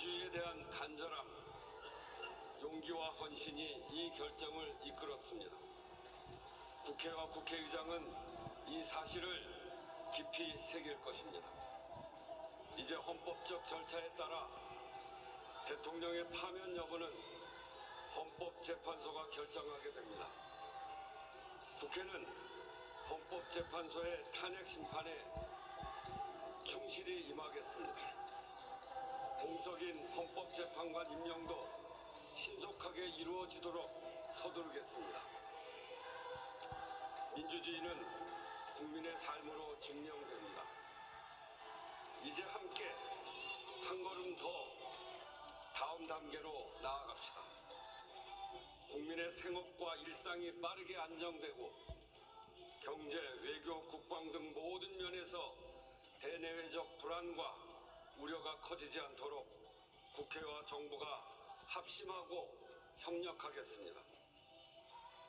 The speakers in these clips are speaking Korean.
민주주의에 대한 간절함, 용기와 헌신이 이 결정을 이끌었습니다. 국회와 국회의장은 이 사실을 깊이 새길 것입니다. 이제 헌법적 절차에 따라 대통령의 파면 여부는 헌법재판소가 결정하게 됩니다. 국회는 헌법재판소의 탄핵 심판에 충실히 임하겠습니다. 공석인 헌법재판관 임명도 신속하게 이루어지도록 서두르겠습니다. 민주주의는 국민의 삶으로 증명됩니다. 이제 함께 한 걸음 더 다음 단계로 나아갑시다. 국민의 생업과 일상이 빠르게 안정되고 경제, 외교, 국방 등 모든 면에서 대내외적 불안과 우려가 커지지 않도록 국회와 정부가 합심하고 협력하겠습니다.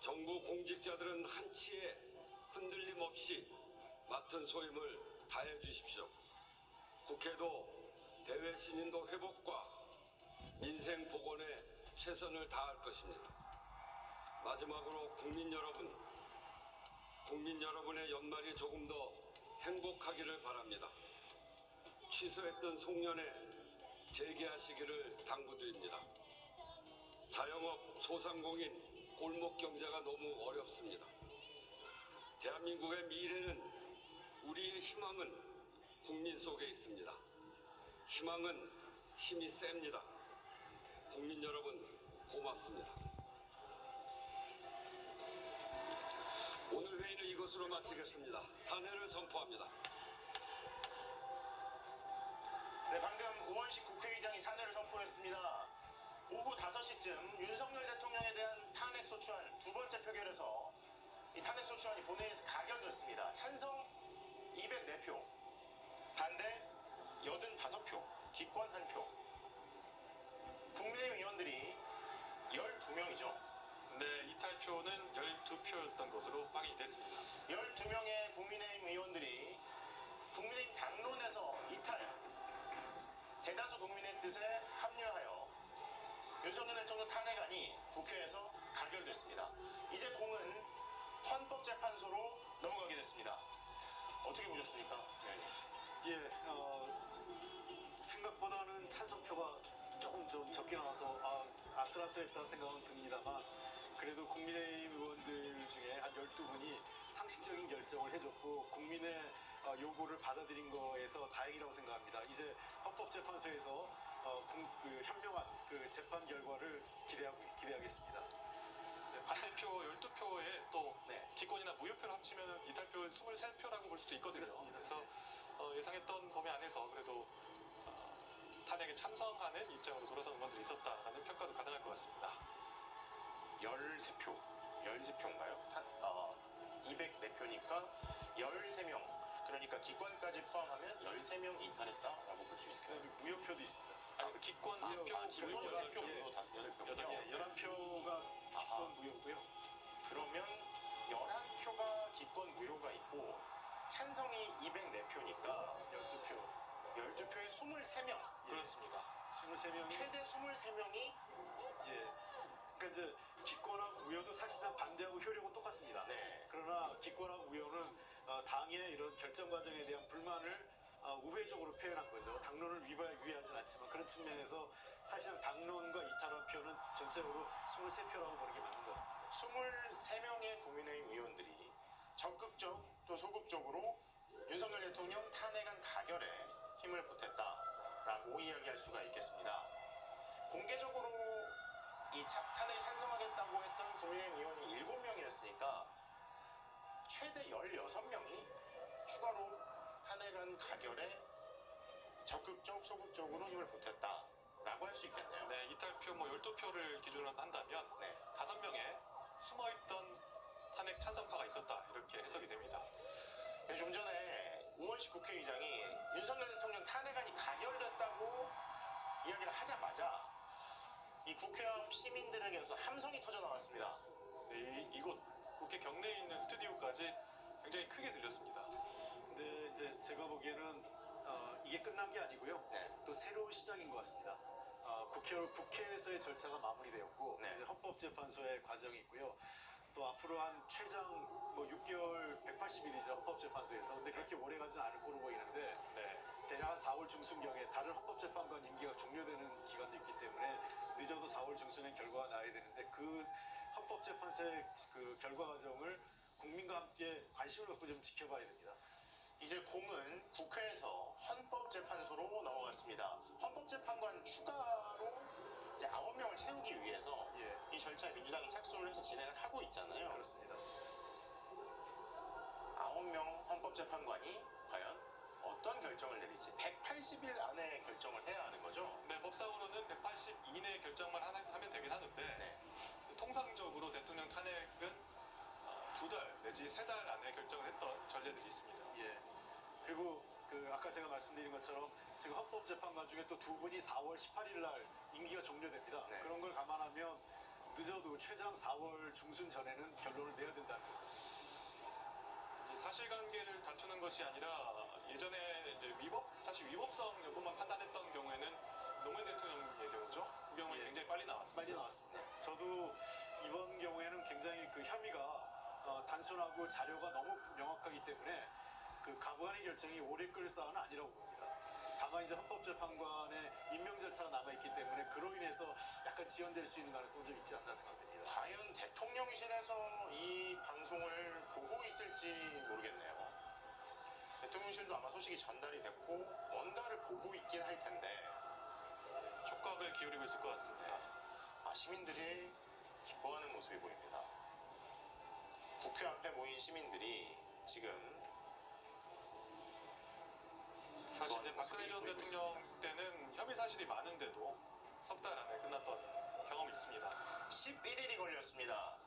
정부 공직자들은 한치의 흔들림 없이 맡은 소임을 다해 주십시오. 국회도 대외 신인도 회복과 민생 복원에 최선을 다할 것입니다. 마지막으로 국민 여러분, 국민 여러분의 연말이 조금 더 행복하기를 바랍니다. 취소했던 송년회 재개하시기를 당부드립니다. 자영업, 소상공인, 골목 경제가 너무 어렵습니다. 대한민국의 미래는 우리의 희망은 국민 속에 있습니다. 희망은 힘이 셉니다. 국민 여러분 고맙습니다. 오늘 회의는 이것으로 마치겠습니다. 사내를 선포합니다. 우원식 국회의장이 사내를 선포했습니다. 오후 5시쯤 윤석열 대통령에 대한 탄핵 소추안 두 번째 표결에서 이 탄핵 소추안이 본회의에서 가결됐습니다. 찬성 204표, 반대 85표, 기권 1표. 국민의힘 의원들이 12명이죠. 네, 이탈표는 12표였던 것으로 확인이 됐습니다. 12명의 국민의힘 의원들이 국민의힘 당론에서 이탈, 윤석열 대통령 탄핵안이 국회에서 가결됐습니다. 이제 공은 헌법재판소로 넘어가게 됐습니다. 어떻게 보셨습니까? 네. 예, 어, 생각보다는 찬성표가 조금 좀 적게 나와서 아, 아슬아슬했다는 생각은 듭니다만 그래도 국민의힘 의원들 중에 한 12분이 상식적인 결정을 해줬고 국민의 어, 요구를 받아들인 거에서 다행이라고 생각합니다. 이제 헌법재판소에서 어, 공- 그 현명한 그 재판 결과를 기대하고 기대하겠습니다. 네, 반대표 12표에 또 네. 기권이나 무효표를 합치면 이탈표 23표라고 볼 수도 있거든요. 그렇습니다. 그래서 네. 어, 예상했던 범위 안에서 그래도 어, 탄핵에 참석하는 입장으로 돌아선 의원들이 있었다라는 평가도 가능할 것 같습니다. 13표, 13표인가요? 한, 어, 204표니까 13명. 그러니까 기권까지 포함하면 13명이 이탈했다라고 볼 수 있을까요? 그다음에 무효표도 있습니다. 아니, 그 기권 아, 3표, 아, 기권 무효표 3표, 예. 무효 다 8표군요. 여덟 예, 11표가 기권 무효고요. 그러면 11표가 기권 무효가 있고 찬성이 204표니까 12표. 12표에 23명, 그렇습니다. 23명이 최대 23명이 예. 그러니까 이제 기권하고 무효도 사실상 반대하고 효력은 똑같습니다. 네. 그러나 기권하고 무효는 어, 당의 이런 결정 과정에 대한 불만을 어, 우회적으로 표현한 거죠. 당론을 위반, 위하진 않지만 그런 측면에서 사실상 당론과 이탈한 표는 전체적으로 23표라고 보는 게 맞는 것 같습니다. 23명의 국민의힘 의원들이 적극적 또 소극적으로 윤석열 대통령 탄핵안 가결에 힘을 보탰다라고 이야기할 수가 있겠습니다. 공개적으로 이 차- 탄핵에 찬성하겠다고 했던 국민의힘 의원이 7명이었으니까 최대 16명이 추가로 탄핵안 가결에 적극적 소극 적으로 힘을 보탰다 라고 할 수 있겠네요. 네, 이탈표 뭐 12표를 기준으로 한다면 네. 다섯 명의 숨어있던 탄핵 찬성파가 있었다 이렇게 해석이 됩니다. 네, 좀 전에 우원식 국회의장이 윤석열 대통령 탄핵안이 가결됐다고 이야기를 하자마자 이 국회 앞 시민들에게서 함성이 터져 나왔습니다. 네, 이, 이곳 국회 경내에 있는 스튜디오까지 굉장히 크게 들렸습니다. 어, 끝난 게 아니고요. 네. 또 새로운 시작인 것 같습니다. 아, 국회, 국회에서의 절차가 마무리되었고 네. 이제 헌법재판소의 과정이 있고요. 또 앞으로 한 최장 뭐 6개월 180일이죠 헌법재판소에서. 근데 그렇게 오래 가지는 않을 거로 보이는데 네. 대략 4월 중순경에 다른 헌법재판관 임기가 종료되는 기간도 있기 때문에 늦어도 4월 중순에 결과가 나야 되는데 그 헌법재판소의 그 결과 과정을 국민과 함께 관심을 갖고 좀 지켜봐야 됩니다. 이제 공은 국회에서 헌법재판소로 넘어갔습니다. 헌법재판관 추가로 이제 아홉 명을 채우기 위해서 예. 이 절차에 민주당이 착수를 해서 진행을 하고 있잖아요. 그렇습니다. 아홉 명 헌법재판관이 과연 어떤 결정을 내릴지 180일 안에 결정을 해야 하는 거죠. 네, 법상으로는 180 이내 결정만 하면 되긴 하는데 네. 통상적으로 대통령 탄핵은 내지 세 달 안에 결정을 했던 전례들이 있습니다. 예. 그리고 그 아까 제가 말씀드린 것처럼 지금 헌법재판관 중에 또 두 분이 4월 18일 날 임기가 종료됩니다. 네. 그런 걸 감안하면 늦어도 최장 4월 중순 전에는 결론을 내야 된다는 거죠. 이제 사실관계를 다투는 것이 아니라 예전에 이제 위법 사실 위법성 여부만 판단했던 경우에는 노무현 대통령의 경우죠. 그 경우는 예. 굉장히 빨리 나왔습니다. 빨리 나왔습니다. 저도 이번 경우에는 굉장히 그 혐의가 어, 단순하고 자료가 너무 명확하기 때문에 그 가부간의 결정이 오래 끌 사안은 아니라고 봅니다. 다만 이제 헌법재판관의 임명 절차가 남아있기 때문에 그로 인해서 약간 지연될 수 있는 가능성은 좀 있지 않나 생각됩니다. 과연 대통령실에서 이 방송을 보고 있을지 모르겠네요. 대통령실도 아마 소식이 전달이 됐고 뭔가를 보고 있긴 할 텐데 촉각을 기울이고 있을 것 같습니다. 아, 시민들이 기뻐하는 모습이 보입니다. 국회 앞에 모인 시민들이 지금 사실 이제 박근혜 전 대통령 때는 혐의 사실이 많은데도 석 달 안에 끝났던 경험이 있습니다. 11일이 걸렸습니다.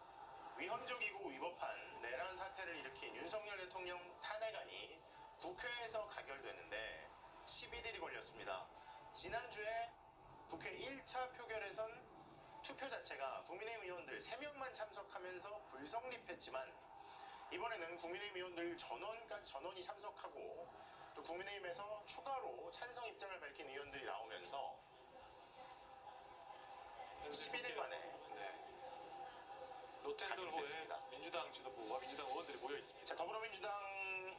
위헌적이고 위법한 내란 사태를 일으킨 윤석열 대통령 탄핵안이 국회에서 가결되는데 11일이 걸렸습니다. 지난주에 국회 1차 표결에선 투표 자체가 국민의힘 의원들 3명만 참석하면서 불성립했지만 이번에는 국민의힘 의원들 전원까지 전원이 참석하고 또 국민의힘에서 추가로 찬성 입장을 밝힌 의원들이 나오면서 11일 만에 네. 가결됐습니다. 민주당 지도부와 민주당 의원들이 모여 있습니다. 자, 더불어민주당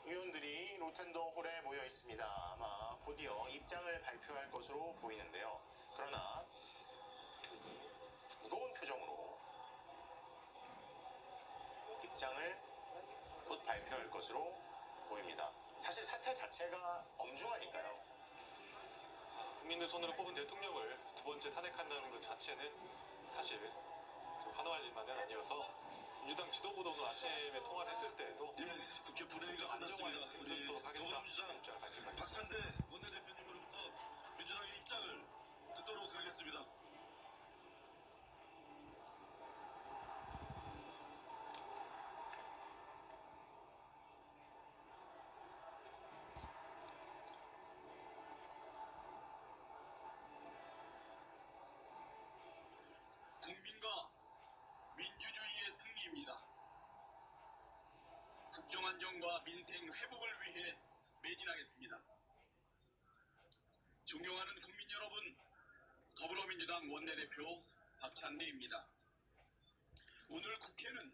의원들이 로텐더 홀에 모여 있습니다. 아마 곧이어 입장을 발표할 것으로 보이는데요. 그러나 표정으로 입장을 곧 발표할 것으로 보입니다. 사실 사태 자체가 엄중하니까요. 국민들 손으로 뽑은 대통령을 두 번째 탄핵한다는 것 자체는 사실 좀 환호할 일만은 아니어서 민주당 지도부도 아침에 통화를 했을 때에도 네, 국회 본회의가 좀 안정화에. 운전도록 하겠다 더불어민주당 이런 입장을 밝힌 바 있습니다. 박찬대 원내대표님으로부터 민주당의 입장을 듣도록 하겠습니다. 국민과 민주주의의 승리입니다. 국정 안정과 민생 회복을 위해 매진하겠습니다. 존경하는 국민 여러분, 더불어민주당 원내대표 박찬대입니다. 오늘 국회는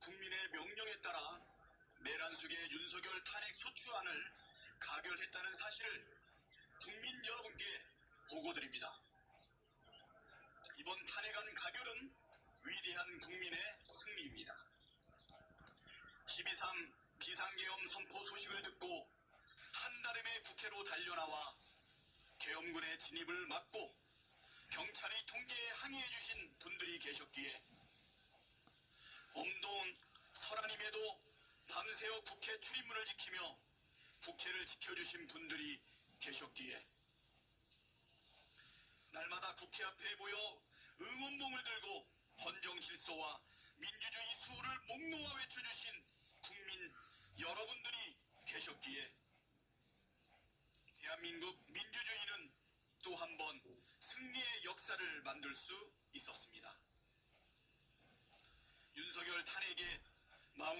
국민의 명령에 따라 내란숙의 윤석열 탄핵 소추안을 가결했다는 사실을 국민 여러분께 보고드립니다. 이번 탄핵안 가결은 위대한 국민의 승리입니다. 12.3 비상계엄 선포 소식을 듣고 한 달음에 국회로 달려나와 계엄군의 진입을 막고 경찰이 통제에 항의해 주신 분들이 계셨기에 엄동 설안임에도 밤새워 국회 출입문을 지키며 국회를 지켜주신 분들이 계셨기에 날마다 국회 앞에 모여 응원봉을 들고 헌정질서와 민주주의 수호를 목 놓아 외쳐주신 국민 여러분들이 계셨기에 대한민국 민주주의는 또 한 번 승리의 역사를 만들 수 있었습니다. 윤석열 탄핵에 마음